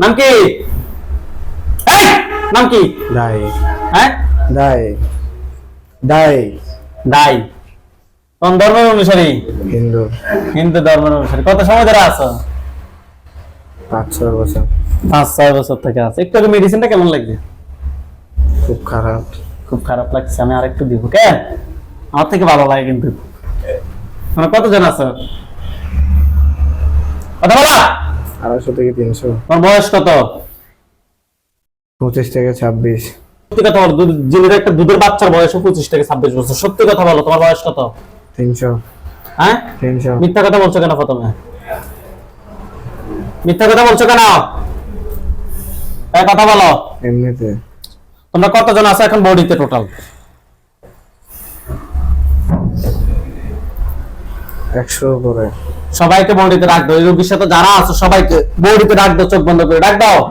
নাম কি? নাম কি? দাই। হ্যাঁ? দাই। দাই। দাই। কোন ধর্মের অনুসারী? হিন্দু। হিন্দু ধর্মের অনুসারী। কত সময় ধরে আছো? পাঁচ ছয় বছর। পাঁচ ছয় বছর থেকে আছে। একটু মেডিসিনটা কেমন লাগছে? খুব খারাপ। খুব খারাপ লাগছে। আমি আরেকটু দিব কেন আমার থেকে ভালো লাগে কিন্তু। মানে কতজন আছো? কথা বলা! আড়াইশো থেকে তিনশো। তোমার বয়স কত? পঁচিশ থেকে ছাব্বিশ। সত্যি কথা বলো দুধ- একটা দুধের বাচ্চার বয়স পঁচিশ থেকে ছাব্বিশ বছর। সত্যি কথা বলো তোমার বয়স কত? তিনশো। হ্যাঁ? তিনশো। মিথ্যা কথা বলছো কেন প্রথমে? মিথ্যা কথা বলছো কেন? কথা বলো। এমনিতে। তোমরা কতজন আছো এখন বডিতে টোটাল একশো করে। সবাইকে বৌডিতে রাখ দাও। এই রোগীর সাথে যারা আছো সবাইকে বৌডিতে রাখ দাও, চোখ বন্ধ করে। রাখব